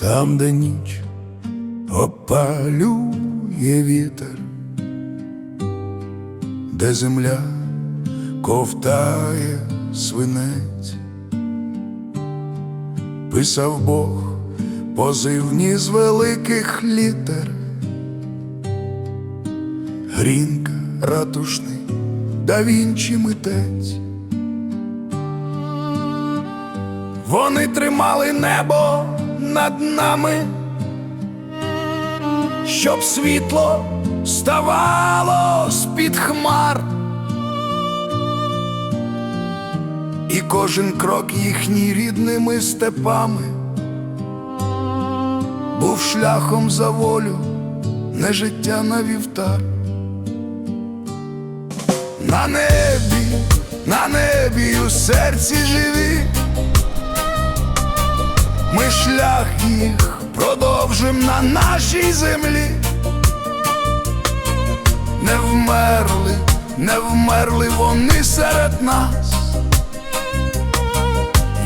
там, де ніч опалює вітер, де земля ковтає свинець, писав Бог позивні з великих літер, Грінка, ратушний, да Вінчі митець. Вони тримали небо над нами, щоб світло ставало з-під хмар. І кожен крок їхній рідними степами був шляхом за волю, не життя на вівтар. На небі, на небі у серці живі. Ми шлях їх продовжим на нашій землі. Не вмерли, не вмерли вони серед нас.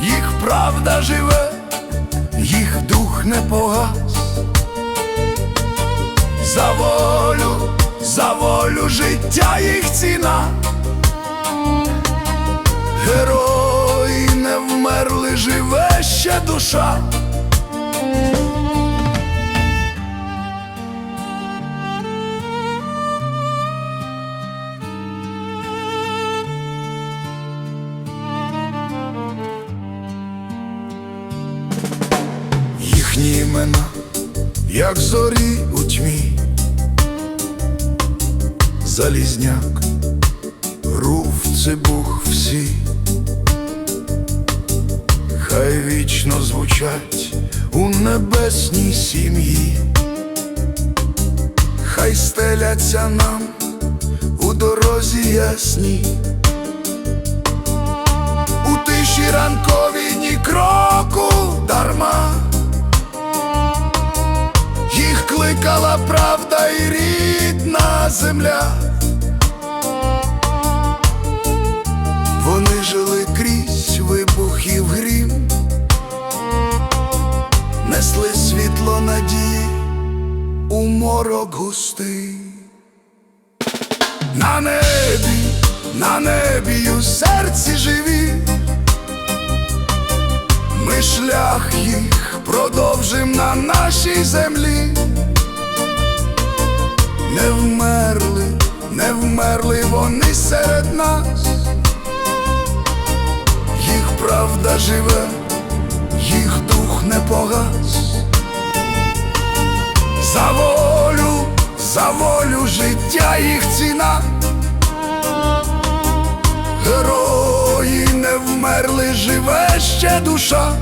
Їх правда живе, їх дух не погас. За волю, за волю життя їх ціна. Герої ще душа. Їхні імена, як зорі у тьмі, Залізняк, рув, цибух всі, хай вічно звучать у небесній сім'ї, хай стеляться нам у дорозі ясній, у тиші ранковій ні кроку дарма. Їх кликала правда і рідна земля. Вони жили крізь надії у морок густий. На небі, на небі у серці живі. Ми шлях їх продовжим на нашій землі. Не вмерли, не вмерли вони серед нас. Їх правда живе, їх дух не за волю життя їх ціна. Герої не вмерли, живе ще душа.